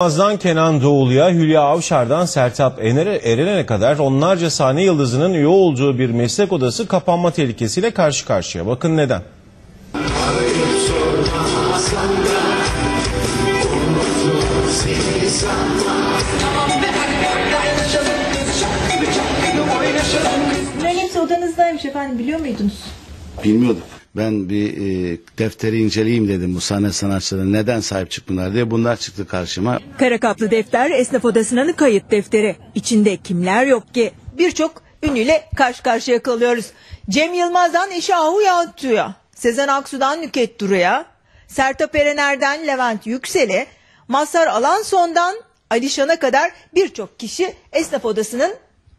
Azdan Kenan Doğulu'ya, Hülya Avşar'dan Sertap Eren'e kadar onlarca sahne yıldızının üye olduğu bir meslek odası kapanma tehlikesiyle karşı karşıya. Bakın neden? Bunların hepsi odanızdaymış efendim biliyor muydunuz? Bilmiyorduk. Ben bir e, defteri inceleyeyim dedim bu sahne sanatçılarına neden sahip çıkmıyorlar diye bunlar çıktı karşıma. Kara kaplı defter esnaf odasının kayıt defteri. İçinde kimler yok ki? Birçok ünlüyle karşı karşıya kalıyoruz. Cem Yılmaz'dan eşi Ahu Yahutlu'ya, Sezen Aksu'dan Nüket Duru'ya, Sertab Erener'den Levent Yüksel'e, Mazhar Alanson'dan Alişan'a kadar birçok kişi esnaf odasının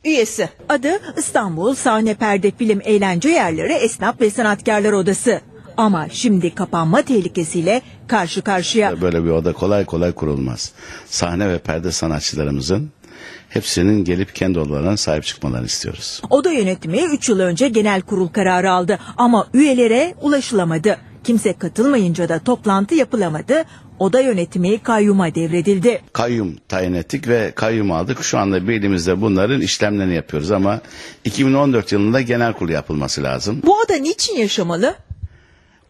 üyesi. Adı İstanbul Sahne Perde Film Eğlence Yerleri Esnaf ve Sanatkarlar Odası. Ama şimdi kapanma tehlikesiyle karşı karşıya. Böyle bir oda kolay kolay kurulmaz. Sahne ve perde sanatçılarımızın hepsinin gelip kendi odalarına sahip çıkmalarını istiyoruz. Oda yönetimi 3 yıl önce genel kurul kararı aldı ama üyelere ulaşılamadı. Kimse katılmayınca da toplantı yapılamadı. Oda yönetimi kayyuma devredildi. Kayyum tayin ettik ve kayyum aldık. Şu anda birimizde bunların işlemlerini yapıyoruz ama 2014 yılında genel kurul yapılması lazım. Bu oda niçin yaşamalı?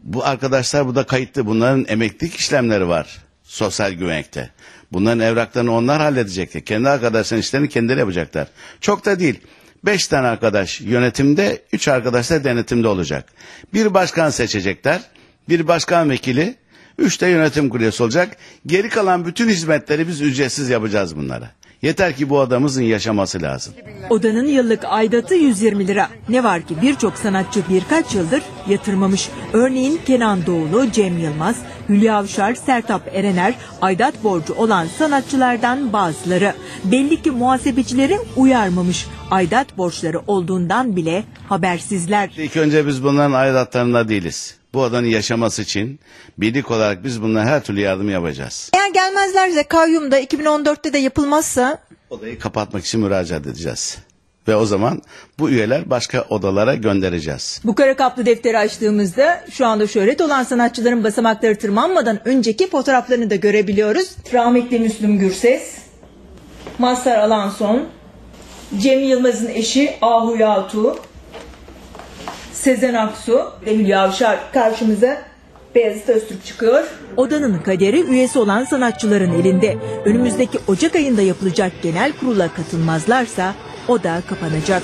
Bu arkadaşlar burada kayıtlı. Bunların emeklilik işlemleri var. Sosyal güvenlikte. Bunların evraklarını onlar halledecekler. Kendi arkadaşların işlerini kendileri yapacaklar. Çok da değil. Beş tane arkadaş yönetimde, üç arkadaş da denetimde olacak. Bir başkan seçecekler. Bir başkan vekili, üç de yönetim kurulu olacak. Geri kalan bütün hizmetleri biz ücretsiz yapacağız bunlara. Yeter ki bu adamımızın yaşaması lazım. Odanın yıllık aidatı 120 lira. Ne var ki birçok sanatçı birkaç yıldır yatırmamış. Örneğin Kenan Doğulu, Cem Yılmaz, Hülya Avşar, Sertap Erener aidat borcu olan sanatçılardan bazıları. Belli ki muhasebecileri uyarmamış. Aidat borçları olduğundan bile habersizler. İlk önce biz bunların aidatlarında değiliz. Bu adanın yaşaması için birlik olarak biz bunlara her türlü yardım yapacağız. Eğer gelmezlerse kayyumda 2014'te de yapılmazsa Odayı kapatmak için müracaat edeceğiz. Ve o zaman bu üyeler başka odalara göndereceğiz. Bu kara kaplı defteri açtığımızda şu anda şöhret olan sanatçıların basamakları tırmanmadan önceki fotoğraflarını da görebiliyoruz. Rahmetli Müslüm Gürses, Mazhar Alanson, Cem Yılmaz'ın eşi Ahu Yaltu, Sezen Aksu ve Hülya Avşar karşımıza Beyazıt Öztürk çıkıyor. Odanın kaderi üyesi olan sanatçıların elinde. Önümüzdeki Ocak ayında yapılacak genel kurula katılmazlarsa oda kapanacak.